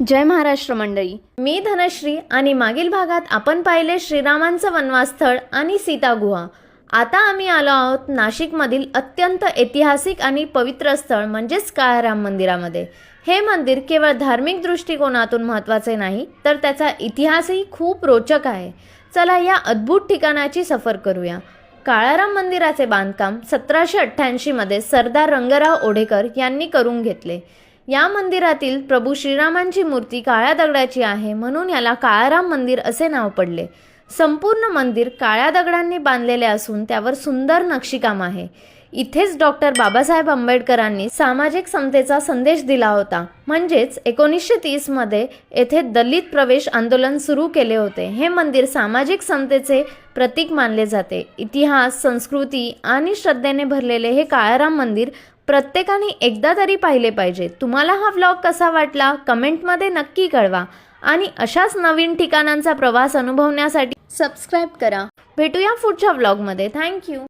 जय महाराष्ट्र मंडळी. मी धनश्री आणि मागील भागात आपण पाहिले श्रीरामांचं वनवासस्थळ आणि सीता गुहा आता आम्ही आलो आहोत नाशिकमधील अत्यंत ऐतिहासिक आणि पवित्र स्थळ म्हणजेच काळाराम मंदिरामध्ये. हे मंदिर केवळ धार्मिक दृष्टिकोनातून महत्त्वाचे नाही तर त्याचा इतिहासही खूप रोचक आहे. चला या अद्भुत ठिकाणाची सफर करूया. काळाराम मंदिराचे बांधकाम सतराशे अठ्ठ्याऐंशीमध्ये सरदार रंगराव ओढेकर यांनी करून घेतले. या मंदिरातील प्रभू श्रीरामांची मूर्ती काळ्या दगडाची आहे म्हणून याला काळाराम मंदिर असे नाव पडले. संपूर्ण मंदिर काळ्या दगडांनी बांधलेले असून त्यावर सुंदर नक्षीकाम आहे. इथेच डॉक्टर बाबासाहेब आंबेडकरांनी सामाजिक समतेचा संदेश दिला होता. म्हणजेच एकोणीसशे तीसमध्ये येथे दलित प्रवेश आंदोलन सुरू केले होते. हे मंदिर सामाजिक समतेचे प्रतीक मानले जाते. इतिहास संस्कृती आणि श्रद्धेने भरलेले हे काळाराम मंदिर प्रत्येकाने एकदा तरी पाहिले पाहिजे. तुम्हाला हा व्लॉग कसा वाटला? कमेंटमध्ये नक्की कळवा. आणि अशाच नवीन ठिकाणांचा प्रवास अनुभवण्यासाठी सबस्क्राईब करा. भेटूया पुढच्या व्लॉगमध्ये थँक्यू